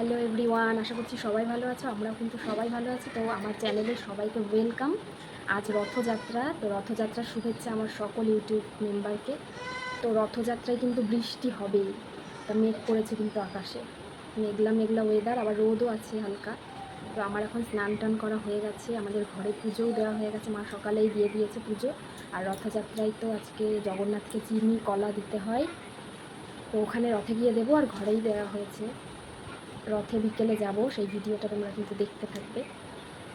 Hello everyone, আশা করছি সবাই ভালো আছো, আমরাও কিন্তু সবাই ভালো আছি। তো আমার চ্যানেলে সবাইকে ওয়েলকাম। আজ রথযাত্রা, তো রথযাত্রার শুভেচ্ছা আমার সকল ইউটিউব মেম্বারকে। তো রথযাত্রায় কিন্তু বৃষ্টি হবেই, তা মেঘ পড়েছে কিন্তু আকাশে। মেঘলা মেঘলা ওয়েদার আবার রোদও আছে হালকা। তো আমার এখন স্নান টান করা হয়ে গেছে, আমাদের ঘরে পুজোও দেওয়া হয়ে গেছে, মা সকালেই দিয়ে দিয়েছে পুজো। আর রথযাত্রায় তো আজকে জগন্নাথকে চিনি, কলা দিতে হয়। তো ওখানে রথে গিয়ে দেবো, আর ঘরেই দেওয়া হয়েছে। রথে বিকেলে যাব, সেই ভিডিওটা তোমরা কিন্তু দেখতে থাকবে।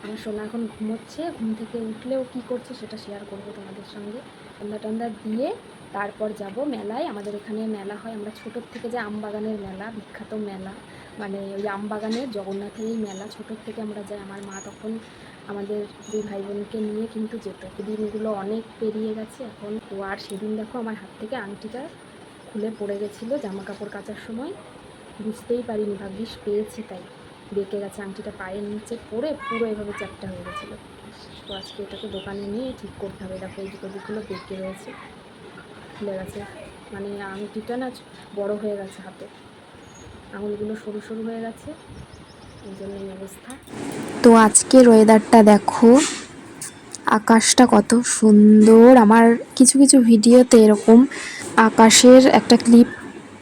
আমার সোনা এখন ঘুমোচ্ছে, ঘুম থেকে উঠলেও কি করছে সেটা শেয়ার করব তোমাদের সঙ্গে। ঠান্ডা টান্ডা দিয়ে তারপর যাব মেলায়। আমাদের এখানে মেলা হয়, আমরা ছোটোর থেকে যে আমবাগানের মেলা, বিখ্যাত মেলা মানে ওই আমবাগানের জগন্নাথেরই মেলা, ছোটোর থেকে আমরা যাই। আমার মা তখন আমাদের দুই ভাই বোনকে নিয়ে কিন্তু যেত। দিনগুলো অনেক পেরিয়ে গেছে এখন। তো আর সেদিন দেখো আমার হাত থেকে আংটিটা খুলে পড়ে গেছিল জামা কাপড় কাচার সময়। বুঝতেই পারিনি, ভাগ্যিস পেয়েছি তাই। বেঁকে গেছে, আংটিটা পায়ের নিচে পরে পুরো এভাবে চ্যাপটা হয়ে গেছিল। তো আজকে এটাকে দোকানে নিয়ে ঠিক করতে হবে, দেখো এই দিকে দিকগুলো বেঁকে রয়েছে। খুলে গেছে। মানে আংটিটা না বড় হয়ে গেছে হাতে। আঙুলগুলো সরু সরু হয়ে গেছে। এই জন্য এই অবস্থা। তো আজকের ওয়েদারটা দেখো, আকাশটা কত সুন্দর। আমার কিছু কিছু ভিডিওতে এরকম আকাশের একটা ক্লিপ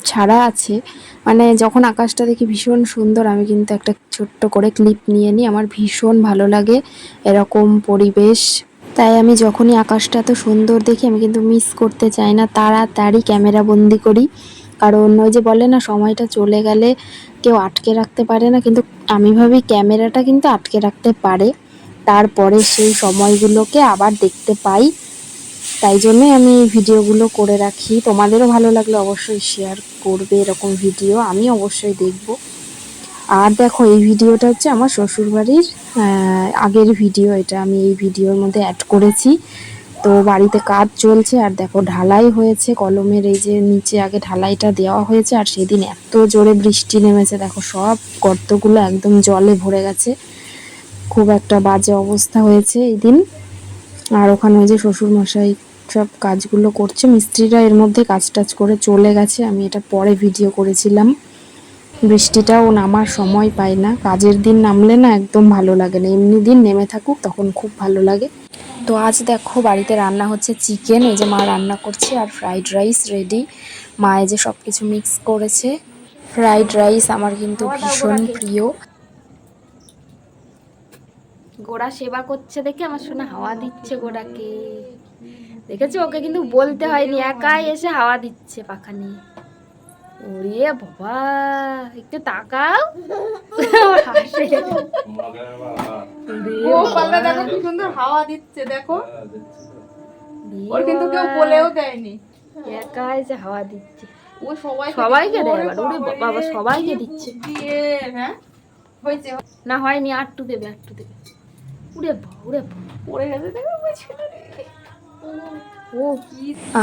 ছাড়া আছে। মানে যখন আকাশটা দেখি ভীষণ সুন্দর, আমি কিন্তু একটা ছোট্ট করে ক্লিপ নিয়ে নিই। আমার ভীষণ ভালো লাগে এরকম পরিবেশ। তাই আমি যখনই আকাশটা এত সুন্দর দেখি, আমি কিন্তু মিস করতে চাই না। তাড়াতাড়ি ক্যামেরা বন্দি করি। কারণ ওই যে বলে না, সময়টা চলে গেলে কেউ আটকে রাখতে পারে না। কিন্তু আমি ভাবি ক্যামেরাটা কিন্তু আটকে রাখতে পারে। তারপরে সেই সময়গুলোকে আবার দেখতে পাই। তাই জন্যই আমি এই ভিডিওগুলো করে রাখি। তোমাদেরও ভালো লাগলে অবশ্যই শেয়ার করবে এরকম ভিডিও আমি অবশ্যই দেখব। আর দেখো, এই ভিডিওটা হচ্ছে আমার শ্বশুরবাড়ির আগের ভিডিও এটা আমি এই ভিডিওর মধ্যে অ্যাড করেছি। তো বাড়িতে কাজ চলছে, আর দেখো, ঢালাই হয়েছে, কলমের এই যে নিচে আগে ঢালাইটা দেওয়া হয়েছে, আর সেদিন এত জোরে বৃষ্টি নেমেছে, দেখো, সব গর্তগুলো একদম জলে ভরে গেছে। খুব একটা বাজে অবস্থা হয়েছে এই দিন। আর ওখানে ওই যে শ্বশুর মশাই সব কাজগুলো করছে। মিস্ত্রিরা এর মধ্যে কাজ টাজ করে চলে গেছে। আমি এটা পরে ভিডিও করেছিলাম। বৃষ্টিটাও নামার সময় পাই না। কাজের দিন নামলে না একদম ভালো লাগে না। এমনি দিন নেমে থাকুক, তখন খুব ভালো লাগে। তো আজ দেখো, বাড়িতে রান্না হচ্ছে চিকেন এই যে মা রান্না করছে আর ফ্রাইড রাইস রেডি মা এই যে সব কিছু মিক্স করেছে। ফ্রাইড রাইস আমার কিন্তু ভীষণ প্রিয়। গোড়া সেবা করছে দেখে আমার শোনা হাওয়া দিচ্ছে গোড়াকে দেখেছ? ওকে কিন্তু বলতে হয়নি একাই এসে হাওয়া দিচ্ছে পাখা নিয়ে ওরে বাবা একটু তাকাও। হাসে। ও পাল্লা দেখো কি সুন্দর হাওয়া দিচ্ছে দেখো। ওর কিন্তু কেউ বলেও দেয়নি। একা এসে হাওয়া দিচ্ছে। ও সবাই সবাইকে দেয় এবার ওরে বাবা সবাইকে দিচ্ছে। দিয়ে হ্যাঁ? হয়েছে। না হয়নি আটটু দেবে আটটু দেবে। উড়ে উড়ে পড়ে গেছে। ও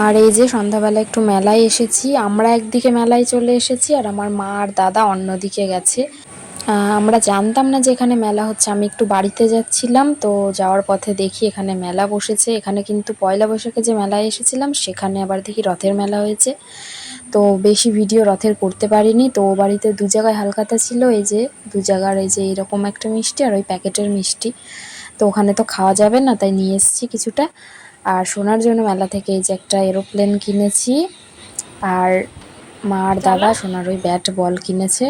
আর এই যে সন্ধ্যাবেলা একটু মেলায় এসেছি আমরা একদিকে মেলায় চলে এসেছি আর আমার মা আর দাদা অন্যদিকে গেছে। আমরা জানতাম না যে এখানে মেলা হচ্ছে আমি একটু বাড়িতে যাচ্ছিলাম তো যাওয়ার পথে দেখি এখানে মেলা বসেছে। এখানে কিন্তু পয়লা বৈশাখে যে মেলায় এসেছিলাম সেখানে আবার দেখি রথের মেলা হয়েছে। তো বেশি ভিডিও রথের করতে পারিনি তো ও বাড়িতে দু জায়গায় হালকাতা ছিল এই যে দু জায়গার এই যে এরকম একটা মিষ্টি আর ওই প্যাকেটের মিষ্টি। তো ওখানে তো খাওয়া যাবে না তাই নিয়ে এসেছি কিছুটা। আর সোনার জন্য মেলা থেকে এই যে একটা এরোপ্লেন কিনেছি। আর মা আর দাদা সোনার ওই ব্যাট বল কিনেছে।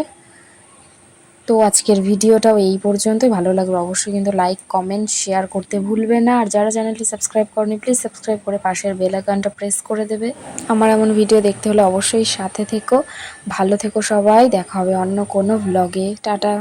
তো আজকের ভিডিওটাও এই পর্যন্তই। ভালো লাগবে অবশ্যই কিন্তু লাইক কমেন্ট শেয়ার করতে ভুলবে না। আর যারা চ্যানেলটি সাবস্ক্রাইব করেনি প্লিজ সাবস্ক্রাইব করে পাশের বেল আইকনটা প্রেস করে দেবে। আমার এমন ভিডিও দেখতে হলে অবশ্যই সাথে থেকো। ভালো থেকো সবাই। দেখা হবে অন্য কোনো ব্লগে টাটা।